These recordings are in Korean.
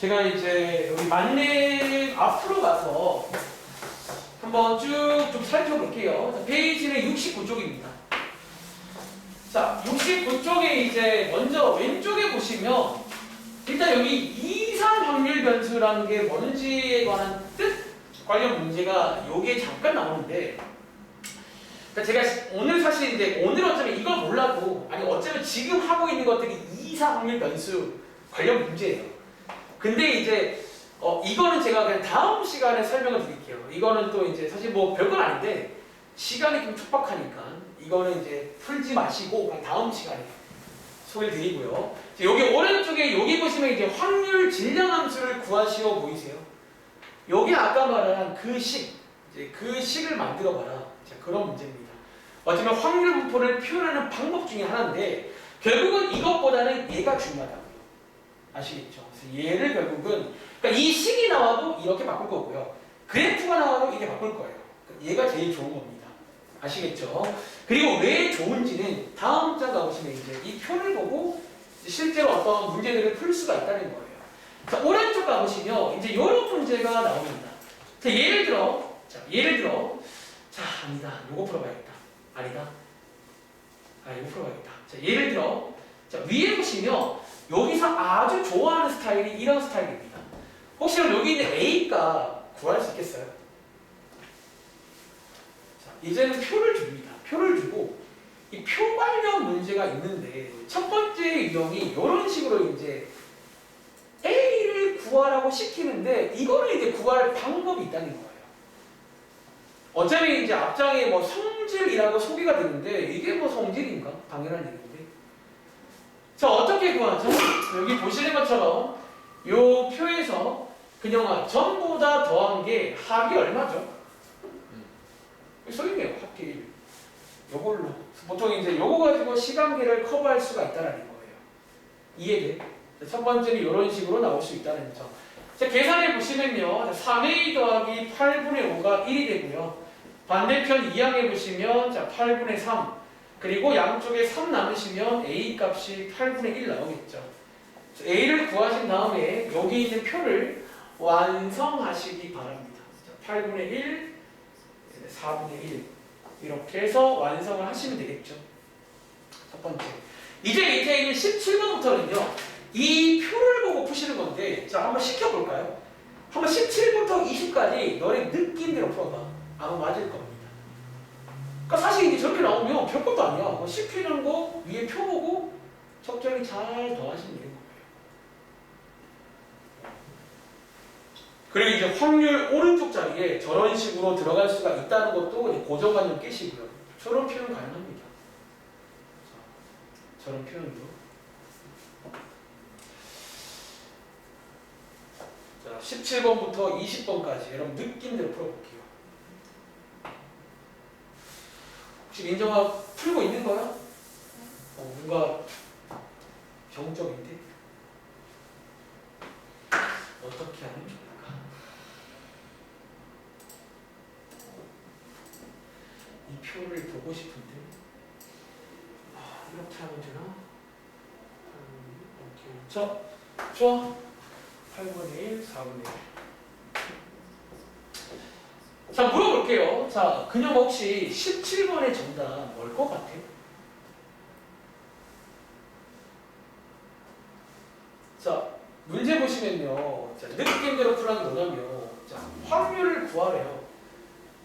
제가 이제 여기 만렙 앞으로 가서 한번 쭉 좀 살펴볼게요. 자, 페이지는 69쪽입니다. 자, 69쪽에 이제 먼저 왼쪽에 보시면 일단 여기 이산 확률 변수라는 게 뭔지에 관한 뜻 관련 문제가 요게 잠깐 나오는데 그러니까 제가 시- 오늘 사실 이제 오늘 어쩌면 이걸 몰라도 아니 어쩌면 지금 하고 있는 것들이 이산 확률 변수 관련 문제예요. 근데 이제 어 이거는 제가 그냥 다음 시간에 설명을 드릴게요. 이거는 또 이제 사실 뭐 별건 아닌데 시간이 좀 촉박하니까 이거는 이제 풀지 마시고 그냥 다음 시간에 소개를 드리고요. 자, 여기 오른쪽에 여기 보시면 이제 확률 질량 함수를 구하시오 보이세요? 여기 아까 말한 그 식, 이제 그 식을 만들어 봐라. 자, 그런 문제입니다. 어쩌면 확률 분포를 표현하는 방법 중에 하나인데 결국은 이것보다는 얘가 중요하다고요. 아시겠죠? 그래서 얘를 결국은 그러니까 이 식이 나와도 이렇게 바꿀 거고요. 그래프가 나와도 이렇게 바꿀 거예요. 그러니까 얘가 제일 좋은 겁니다. 아시겠죠? 그리고 왜 좋은지는 다음 장 가보시면 이제 이 표를 보고 실제로 어떤 문제들을 풀 수가 있다는 거예요. 자, 오른쪽 가보시면 이제 이런 문제가 나옵니다. 자, 예를 들어, 자, 예를 들어, 자, 아니다. 요거 풀어봐야겠다. 아니다. 아, 이거 풀어봐야겠다. 자, 예를 들어, 자, 위에 보시면 여기서 아주 좋아하는 스타일이 이런 스타일입니다. 혹시 그럼 여기 있는 A가 구할 수 있겠어요? 자, 이제는 표를 줍니다. 표를 주고 이표 관련 문제가 있는데 첫 번째 유형이 이런 식으로 이제 A를 구하라고 시키는데 이거는 이제 구할 방법이 있다는 거예요. 어차피 이제 앞장에 뭐 성질이라고 소개가 되는데 이게 뭐 성질인가? 당연한 얘기인데. 자 어떻게 구하죠? 여기 보시는 것처럼 요 표에서 그녀가 전보다 더한 게 합이 얼마죠? 써있네요 합계 요걸로. 보통 이제 요거 가지고 시간계를 커버할 수가 있다는 거예요. 이해돼? 자, 첫 번째는 이런 식으로 나올 수 있다는 점. 자, 계산해 보시면요. 3a 더하기 8분의 5가 1이 되고요. 반대편 2항에 보시면 자 8분의 3 그리고 양쪽에 3 남으시면 a 값이 8분의 1 나오겠죠 자, a를 구하신 다음에 여기 있는 표를 완성하시기 바랍니다 자, 8분의 1 4분의 1 이렇게 해서 완성을 하시면 되겠죠. 첫 번째. 이제 밑에 있는 17번부터는요. 이 표를 보고 푸시는 건데 자 한번 시켜볼까요? 한번 17부터 20까지 너의 느낌대로 풀어봐. 아마 맞을 겁니다. 그러니까 사실 이제 저렇게 나오면 별것도 아니야. 뭐 시키는 거 위에 표 보고 적절히 잘 더하시면 되는 거예요. 그리고 이제 확률 오른쪽 자리에 저런 식으로 들어갈 수가 있다는 것도 고정관념 깨시고요. 저런 표현 가능합니다. 자, 저런 표현도. 자, 17번부터 20번까지 여러분 느낌대로 풀어볼게요. 혹시 민정아 풀고 있는 거야? 어, 뭔가 정적인데? 어떻게 하면 좋을까? 이 표를 보고 싶은데 아, 이렇게 하면 되나? 음, 오케이. 자, 좋아. 8분의 1, 4분의 1. 자, 물어볼게요. 자, 그녀 혹시 17번의 정답 뭘 것 같아? 자, 문제 보시면요. 자, 느낌대로 풀어는 뭐냐면, 자, 확률을 구하래요.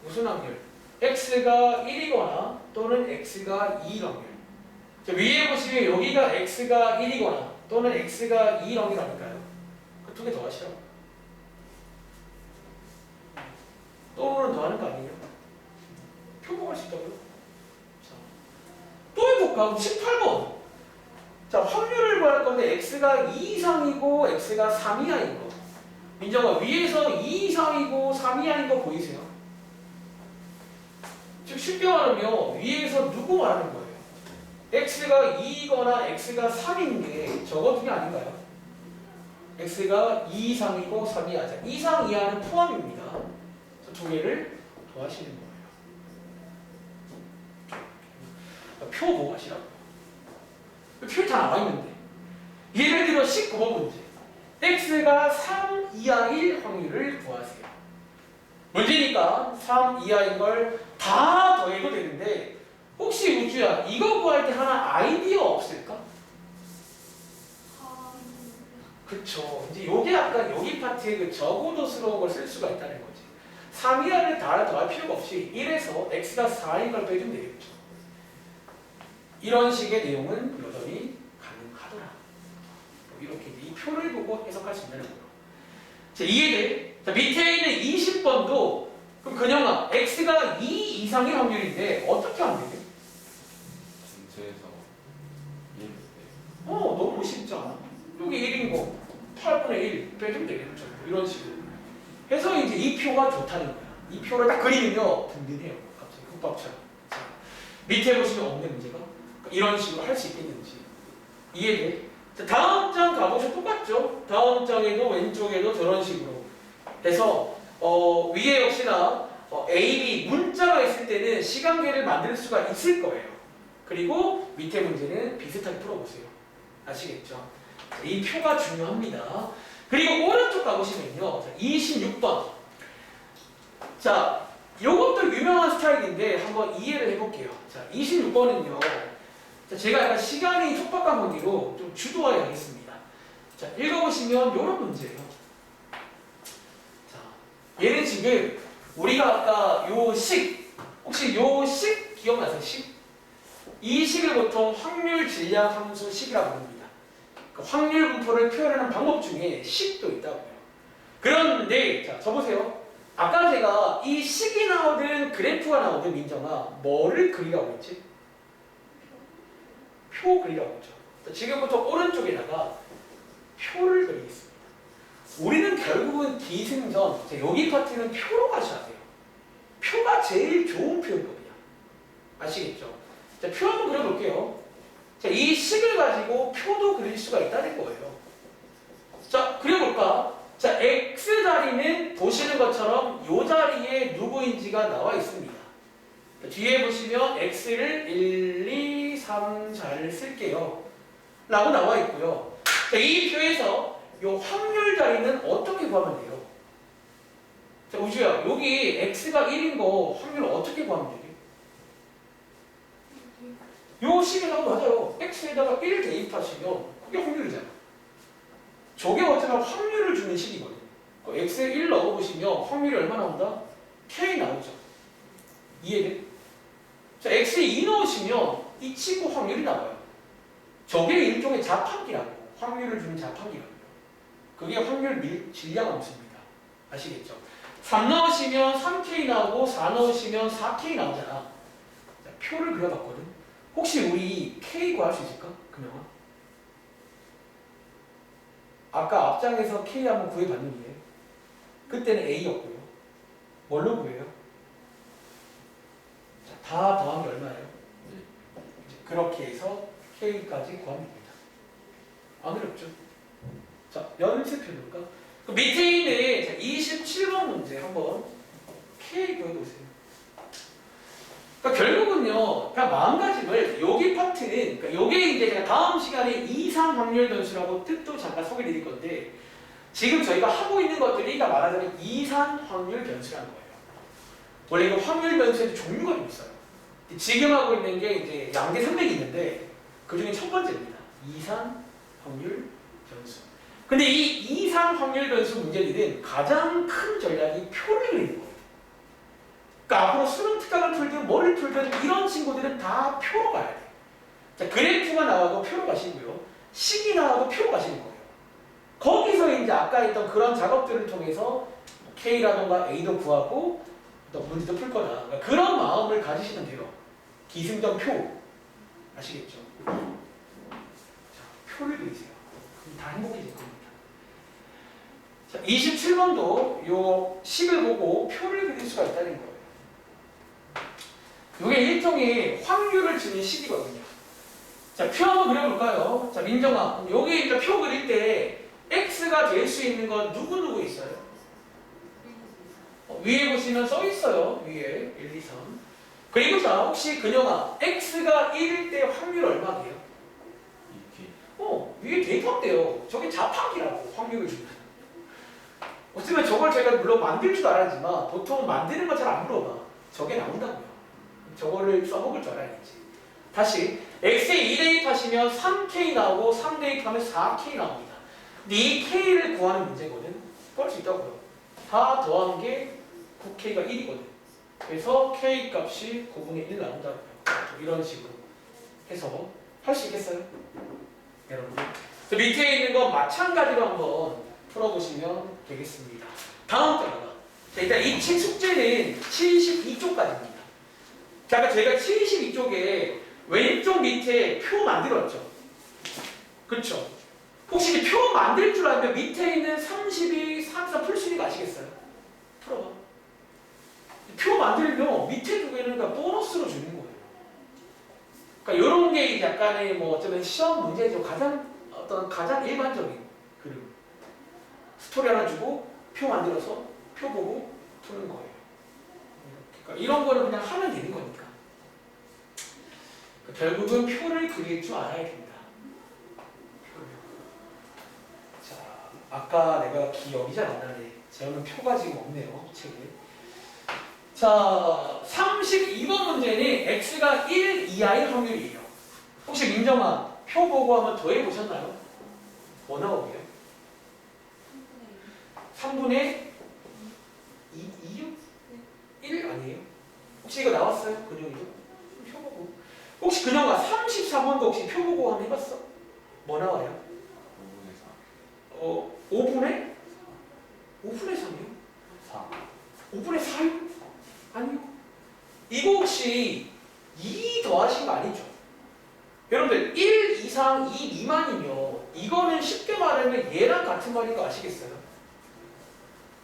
무슨 확률? x가 1이거나 또는 x가 2일 확률. 자, 위에 보시면 여기가 x가 1이거나 또는 x가 2일 확률이라니까요. 그 두 개 더 하시라고. 또는 더하는 거 아니에요? 표복할 수 있다고요? 자, 또 해볼까? 그럼 18번. 자, 확률을 구할 건데 x가 2 이상이고 x가 3 이하인 거. 민정아, 위에서 2 이상이고 3 이하인 거 보이세요? 즉 쉽게 말하면 위에서 누구 말하는 거예요? x가 2이거나 x가 3인 게 저거 중에 아닌가요? x가 2 이상이고 3 이하자. 이상 이하는 포함입니다. 두 개를 더하시는 거예요. 하시라고. 표다 나와 있는데. 예를 들어 19번 문제. x가 3 이하일 확률을 구하세요. 문제니까 3 이하인 걸 다 더해도 되는데 혹시 우주야 이거 구할 때 하나 아이디어 없을까? 그쵸. 이제 요게 아까 여기 파트에 그 적어도스러운 걸 쓸 수가 있다는 거지. 3 이하를 다 더할 필요가 없이 1에서 x가 4인 걸 빼주면 되겠죠. 이런 식의 내용은 여전히 가능하더라. 뭐 이렇게 이 표를 보고 해석할 수 있다는 거예요. 자, 이해돼? 자, 밑에 있는 20번도 그럼 그냥아 x가 2 이상의 확률인데 어떻게 하면 되게? 전체에서 1 어, 너무 쉽지 않아? 여기 1인 거 8분의 1 빼주면 되겠죠. 뭐 이런 식으로. 해서 이제 이 표가 좋다는 거야. 이 표를 딱 그리면요 든든해요. 갑자기 국밥처럼. 자, 밑에 보시면 없는 문제가 그러니까 이런 식으로 할 수 있겠는지 이해돼? 자, 다음 장 가보셔 똑같죠? 다음 장에도 왼쪽에도 저런 식으로 해서 어, 위에 역시나 어, A, B 문자가 있을 때는 시간계를 만들 수가 있을 거예요. 그리고 밑에 문제는 비슷하게 풀어보세요. 아시겠죠? 자, 이 표가 중요합니다. 그리고 오른쪽 가보시면요. 자, 26번. 자, 요것도 유명한 스타일인데 한번 이해를 해볼게요. 자, 26번은요. 자, 제가 약간 시간이 촉박한 관계로 좀 주도하여 하겠습니다. 자, 읽어보시면 요런 문제예요. 자, 얘는 지금 우리가 아까 요 식, 혹시 요 식 기억나세요? 식? 이 식을 보통 확률 질량 함수 식이라고 합니다. 그 확률 분포를 표현하는 방법 중에 식도 있다고요. 그런데 자, 저 보세요. 아까 제가 이 식이 나오든 그래프가 나오든 민정아 뭐를 그리라고 했지? 표 그리라고 했죠. 자, 지금부터 오른쪽에다가 표를 그리겠습니다. 우리는 결국은 기승전, 자, 여기 파트는 표로 가셔야 돼요. 표가 제일 좋은 표현법이야. 아시겠죠? 자, 표 한번 그려볼게요. 자, 이 식을 가지고 표도 그릴 수가 있다는 거예요. 자, 그려볼까? 자, x 자리는 보시는 것처럼 이 자리에 누구인지가 나와 있습니다. 자, 뒤에 보시면 x를 1, 2, 3 잘 쓸게요. 라고 나와 있고요. 자, 이 표에서 이 확률 자리는 어떻게 구하면 돼요? 자, 우주야, 여기 x가 1인 거 확률 어떻게 구하면 되게? 요 식에다가 맞아요. x에다가 1 대입하시면 그게 확률이잖아. 저게 어쩌면 확률을 주는 식이거든요. 그 x에 1 넣어보시면 확률이 얼마 나온다? k 나오죠. 이해돼? 자, x에 2 넣으시면 이 친구 확률이 나와요. 저게 일종의 자판기라고. 확률을 주는 자판기라고요. 그게 확률 밀, 질량 함수입니다. 아시겠죠? 3 넣으시면 3k 나오고 4 넣으시면 4k 나오잖아. 자, 표를 그려봤거든. 혹시 우리 K 구할 수 있을까? 금영아? 아까 앞장에서 K 한번 구해봤는데 그때는 A였고요. 뭘로 구해요? 자, 다 더한 게 얼마예요? 이제 그렇게 해서 K까지 구하면 됩니다. 안 어렵죠? 자, 연습해볼까? 그 밑에 있는 자, 27번 문제 한번 K 구해보세요. 그러니까 결국은요, 그냥 마음가짐을 여기 파트는, 그러니까 요게 이제 제가 다음 시간에 이상 확률 변수라고 뜻도 잠깐 소개해 드릴 건데, 지금 저희가 하고 있는 것들이 그러니까 말하자면 이산 확률 변수라는 거예요. 원래 이거 확률 변수에도 종류가 좀 있어요. 지금 하고 있는 게 이제 양대 산맥이 있는데, 그 중에 첫 번째입니다. 이산 확률 변수. 근데 이 이산 확률 변수 문제들은 가장 큰 전략이 표를 그리는 거예요. 그러니까 앞으로 수능 특강을 풀든 뭐를 풀든 이런 친구들은 다 표로 가야 돼. 자, 그래프가 나와도 표로 가시고요. 식이 나와도 표로 가시는 거예요. 거기서 이제 아까 했던 그런 작업들을 통해서 K라던가 A도 구하고 또 문제도 풀 거다. 그러니까 그런 마음을 가지시면 돼요. 기승전 표. 아시겠죠? 자, 표를 그리세요. 그럼 다 행복해질 겁니다. 자, 27번도 요 식을 보고 표를 그릴 수가 있다는 거예요. 이게 일종의 확률을 주는 식이거든요. 자, 표 한번 그려볼까요? 자, 민정아. 여기 이제 표 그릴 때 x가 될 수 있는 건 누구누구 있어요? 어, 위에 보시면 써 있어요. 위에 1, 2, 3. 그리고 자, 혹시 그녀가 x가 1일 때 확률 얼마 돼요? 2K 어, 위에 대입한대요. 저게 자판기라고 확률을 주면. 어쩌면 저걸 제가 물론 만들 줄 알았지만 보통 만드는 거 잘 안 물어봐. 저게 나온다고요. 저거를 써먹을 줄 알아야지. 다시 x에 2 대입하시면 3k 나오고 3 대입하면 4k 나옵니다. 근데 이 k를 구하는 문제거든. 그럴 수 있다고요. 다 더한 게 9k가 1이거든. 그래서 k 값이 9분의 1 나온다고요. 이런 식으로 해서 할 수 있겠어요? 여러분. 그 밑에 있는 거 마찬가지로 한번 풀어보시면 되겠습니다. 다음 자, 일단 이 책 숙제는 72쪽까지입니다. 자, 아까 저희가 72쪽에 왼쪽 밑에 표 만들었죠. 그쵸? 혹시 이표 만들 줄 알면 밑에 있는 32, 33 풀수리가 아시겠어요? 풀어봐. 표 만들면 밑에 두 개는 그러니까 보너스로 주는 거예요. 그러니까 이런 게 약간의 뭐 어쩌면 시험 문제죠. 가장 어떤 가장 일반적인 그림. 스토리 하나 주고 표 만들어서 표 보고 푸는 거예요. 그러니까 이런 거를 그냥 하면 되는 거니까. 그러니까 결국은 표를 그릴 줄 알아야. 표를. 자, 아까 내가 기억이 잘 안 나네. 저는 표가 지금 없네요, 책에. 자, 32번 문제는 x가 1 이하일 확률이에요. 혹시 민정아, 표 보고 한번 더해 보셨나요? 뭐 나오게요? 3분의 2, 2요? 1 아니에요? 혹시 이거 나왔어요? 근영이도? 표 보고. 혹시 근영아 33번도 혹시 표 보고 한번 해봤어? 뭐 나와요? 5분의 어, 5분의? 5분의 3이요? 4 5분의 4요? 아니요. 이거 혹시 2 더하신 거 아니죠? 여러분들 1 이상 2 미만이면 이거는 쉽게 말하면 얘랑 같은 말인 거 아시겠어요?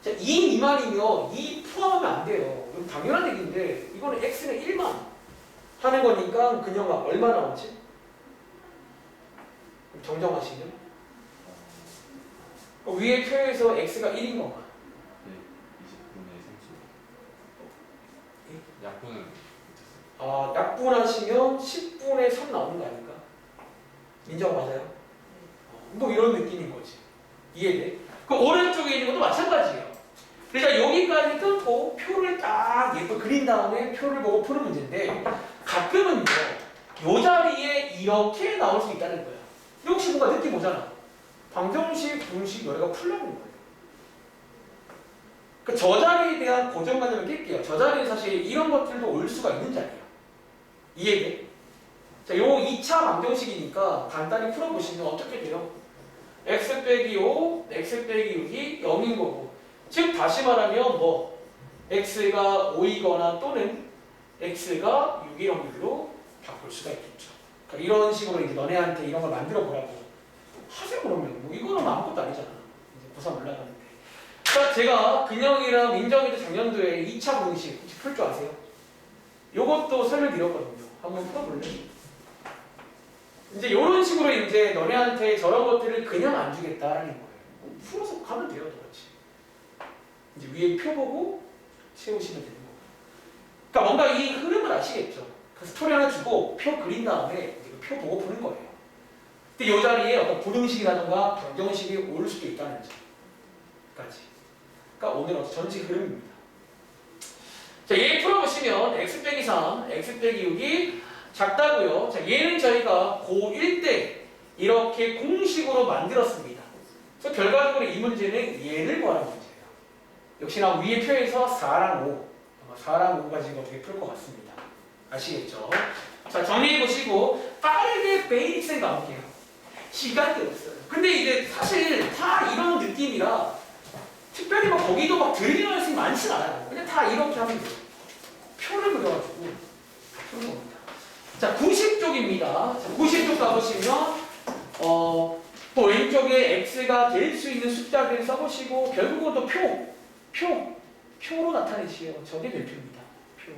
자, 2 미만이면 2 포함하면 안 돼요. 이건 당연한 얘기인데 이거는 x는 1만 하는 거니까 그녀가 얼마 나오지? 그럼 정정하시면 어, 위에 표에서 x가 1인 것만 네, 20분의 30 약분은 못했어요 아, 약분하시면 10분의 3 나오는 거 아닙니까? 인정 맞아요? 어, 뭐 이런 느낌인 거지. 이해돼? 그 오른쪽에 있는 것도 마찬가지예요. 그러니까 여기까지 끊고 표를 딱 예쁘게 그린 다음에 표를 보고 푸는 문제인데 가끔은요, 요 자리에 이렇게 나올 수 있다는 거야. 혹시 뭔가 느낌 오잖아. 방정식, 분식 여기가 풀려는 거예요. 그 저 자리에 대한 고정관념을 낄게요. 저 자리에 사실 이런 것들도 올 수가 있는 자리예요. 이해돼? 자, 요 2차 방정식이니까 간단히 풀어보시면 어떻게 돼요? x 빼기 5, x 빼기 6이 0인 거고 즉 다시 말하면 뭐 x가 5이거나 또는 x가 6일 확률로 바꿀 수가 있겠죠. 그러니까 이런 식으로 이제 너네한테 이런 걸 만들어 보라고 하세요 그러면 뭐 이거는 아무것도 아니잖아. 이제 고3 올라가는데. 자, 제가 근영이랑 민정이도 작년도에 2차 공식 혹시 풀 줄 아세요? 요것도 설명드렸거든요. 한번 풀어볼래? 이제 이런 식으로 이제 너네한테 저런 것들을 그냥 안 주겠다라는 거예요. 풀어서 가면 돼요, 똑같이. 이제 위에 표 보고 채우시면 되는 거예요. 그러니까 뭔가 이 흐름을 아시겠죠? 그 스토리 하나 주고 표 그린 다음에 이제 그표 보고 푸는 거예요. 근데 이 자리에 어떤 부등식이라든가 변경식이 올 수도 있다는 점까지. 그러니까 오늘 어떤 전체 흐름입니다. 자, 얘 풀어보시면 x 빼기 3, x 빼기 6이 작다고요. 자, 얘는 저희가 고1 때 이렇게 공식으로 만들었습니다. 그래서 결과적으로 이 문제는 얘를 구하는 문제예요. 역시나 위의 표에서 4랑 5, 아마 4랑 5가 지금 어떻게 풀 것 같습니다. 아시겠죠? 자, 정리해보시고 빠르게 베이직생 가볼게요. 시간이 없어요. 근데 이제 사실 다 이런 느낌이라 특별히 뭐 거기도 막 들리는 말씀이 많진 않아요. 그냥 다 이렇게 하면 돼요. 표를 그려가지고 푸는 겁니다. 자, 90쪽입니다. 자, 90쪽 가보시면 어, 또 왼쪽에 x가 될 수 있는 숫자들을 써보시고 결국은 또 표, 표, 표로 나타내시요. 저게 별표입니다. 표.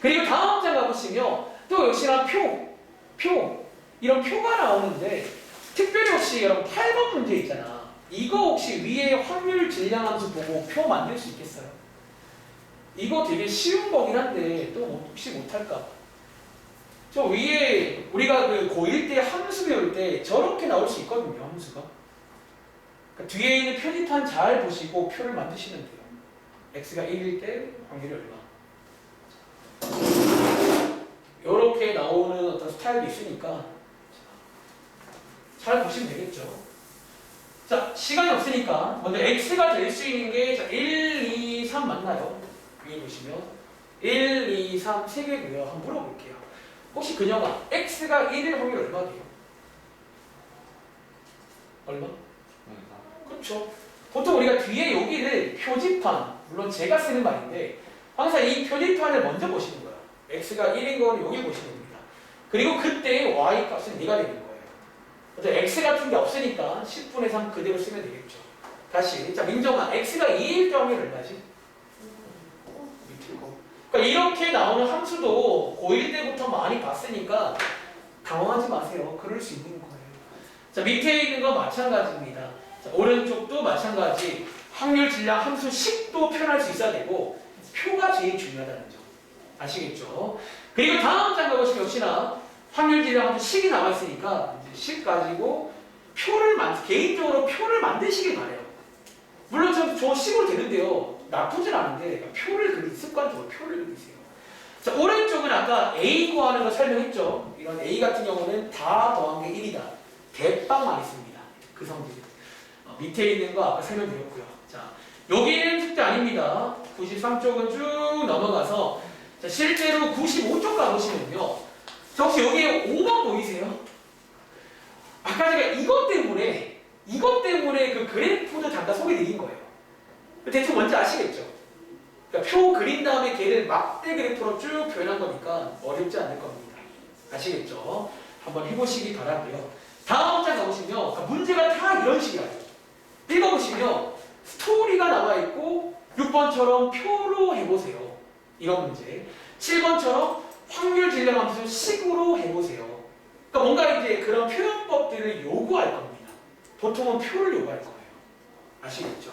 그리고 다음 장 가보시면 또 역시나 표, 표 이런 표가 나오는데 특별히 혹시 여러분 8번 문제 있잖아. 이거 혹시 위에 확률 질량함수 보고 표 만들 수 있겠어요? 이거 되게 쉬운 거긴 한데 또 혹시 못할까 봐. 저 위에 우리가 그 고1 때 함수 배울 때 저렇게 나올 수 있거든요, 함수가. 그러니까 뒤에 있는 표지판 잘 보시고 표를 만드시면 돼요. X가 1일 때 확률이 얼마? 이렇게 나오는 어떤 스타일도 있으니까 잘 보시면 되겠죠. 자, 시간이 없으니까 먼저 x가 될 수 있는 게 자, 1, 2, 3 맞나요? 위에 보시면 1, 2, 3, 3개고요. 한번 물어볼게요. 혹시 그녀가 x가 1일 확률 얼마 돼요? 얼마? 그렇죠. 보통 우리가 뒤에 여기를 표지판, 물론 제가 쓰는 말인데 항상 이 표지판을 먼저 보시는 거예요. x가 1인 건 여기 보시는 겁니다. 그리고 그때 y 값은 네가 되는 거예요. 그래서 x 같은 게 없으니까 10분의 3 그대로 쓰면 되겠죠. 다시, 자 민정아, x가 2일 때 확률 얼마지? 거. 그러니까 이렇게 나오는 함수도 고1 때부터 많이 봤으니까 당황하지 마세요. 그럴 수 있는 거예요. 자 밑에 있는 거 마찬가지입니다. 자, 오른쪽도 마찬가지. 확률 질량 함수 10도 표현할 수 있어야 되고 표가 제일 중요하다는 점 아시겠죠? 그리고 다음 장가 보시면 역시나 확률 질량 함수 10이 나와 있으니까 이제 10 가지고 표를 만 개인적으로 표를 만드시길 바래요. 물론 저, 저 10으로 되는데요. 나쁘진 않은데 그러니까 표를 그리 습관적으로 표를 그리세요. 자 오른쪽은 아까 A 구하는 거 설명했죠. 이런 A 같은 경우는 다 더한 게 1이다. 대빵 많이 씁니다. 그 성질. 어, 밑에 있는 거 아까 설명드렸고요. 자, 여기는 숙제 아닙니다. 93쪽은 쭉 넘어가서 자, 실제로 95쪽 가보시면요. 자, 혹시 여기에 5번 보이세요? 아까 제가 이것 때문에 이것 때문에 그 그래프도 잠깐 소개드린 거예요. 대충 뭔지 아시겠죠? 그러니까 표 그린 다음에 걔를 막대 그래프로 쭉 표현한 거니까 어렵지 않을 겁니다. 아시겠죠? 한번 해보시기 바라고요. 다음 장 가보시면 그러니까 문제가 다 이런 식이에요. 읽어보시면 스토리가 나와 있고 6번처럼 표로 해보세요. 이런 문제. 7번처럼 확률 질량함수 식으로 해보세요. 그러니까 뭔가 이제 그런 표현법들을 요구할 겁니다. 보통은 표를 요구할 거예요. 아시겠죠?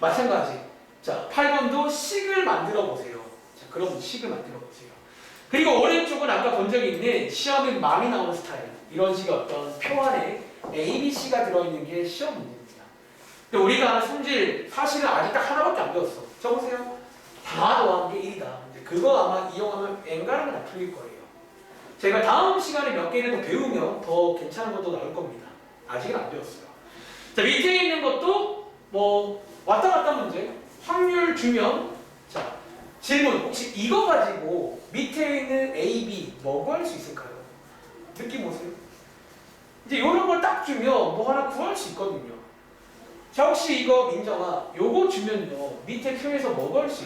마찬가지. 자, 8번도 식을 만들어 보세요. 자, 그럼 식을 만들어 보세요. 그리고 오른쪽은 아까 본 적이 있는 시험에 많이 나오는 스타일. 이런 식의 어떤 표 안에 A, B, C가 들어있는 게 시험 문제입니다. 근데 우리가 아는 성질 사실은 아직 딱 하나밖에 안 배웠어. 적으세요. 다 더한 게 1이다. 이제 그거 아마 이용하면 앵간하게 다 풀릴 거예요. 제가 다음 시간에 몇 개를 더 배우면 더 괜찮은 것도 나올 겁니다. 아직은 안 배웠어요. 자, 밑에 있는 것도 뭐 왔다 갔다 문제. 확률 주면 자, 질문 혹시 이거 가지고 밑에 있는 A, B 뭐 구 할 수 있을까요? 느낌 오세요? 이제 이런 걸 딱 주면 뭐 하나 구할 수 있거든요. 자 혹시 이거 민정아 요거 주면요 밑에 표에서 뭐 구할 수?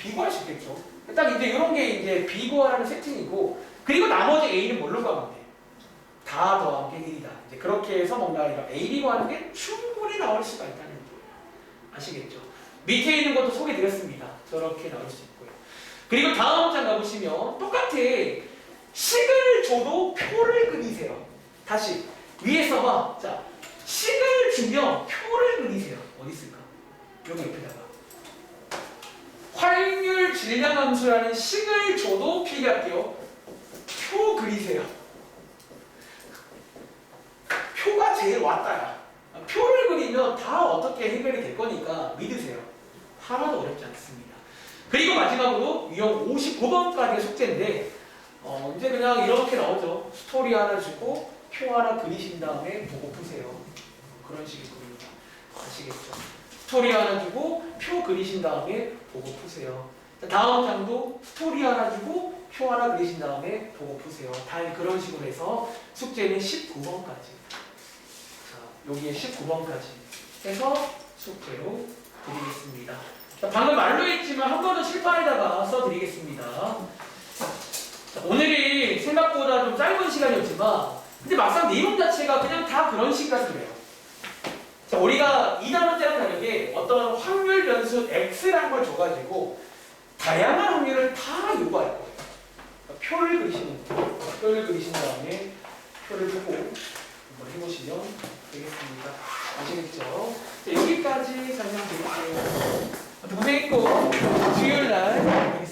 B 구할 수 있겠죠. 딱 이제 이런 게 이제 B 구하라는 세팅이고 그리고 나머지 A는 뭘로 가면 돼? 다 더한 게 1이다. 이제 그렇게 해서 뭔가 이런 A, B 구하는 게 충분히 나올 수가 있다는 거예요. 아시겠죠? 밑에 있는 것도 소개드렸습니다. 저렇게 나올 수 있고요. 그리고 다음 장 가보시면 똑같아. 식을 줘도 표를 그리세요. 다시 위에서 봐. 자, 식을 주면 표를 그리세요. 어디 있을까? 여기 옆에다가. 활률 질량 함수라는 식을 줘도 필기할게요. 표 그리세요. 표가 제일 왔다야. 표를 그리면 다 어떻게 해결이 될 거니까 믿으세요. 하나도 어렵지 않습니다. 그리고 마지막으로 유형 59번까지가 숙제인데 어, 이제 그냥 이렇게 나오죠. 스토리 하나 주고 표 하나 그리신 다음에 보고 푸세요. 그런 식의 겁니다. 아시겠죠? 스토리 하나 주고 표 그리신 다음에 보고 푸세요. 자, 다음 장도 스토리 하나 주고 표 하나 그리신 다음에 보고 푸세요. 다 그런 식으로 해서 숙제는 19번까지. 자, 여기에 19번까지 해서 숙제로 드리겠습니다. 자, 방금 말로 했지만 한 번은 칠판에다가 써드리겠습니다. 자, 오늘이 생각보다 좀 짧은 시간이었지만 근데 막상 내용 자체가 그냥 다 그런 식이라서 그래요. 자, 우리가 2단원 때랑 다르게 어떤 확률 변수 x라는 걸 줘가지고 다양한 확률을 다 요구할 거예요. 그러니까 표를 그리시는 거예요. 표를 그리신 다음에 표를 보고 한번 해보시면 되겠습니다. 아시겠죠? 자, 여기까지 설명드릴게요. 고생했고 수요일 날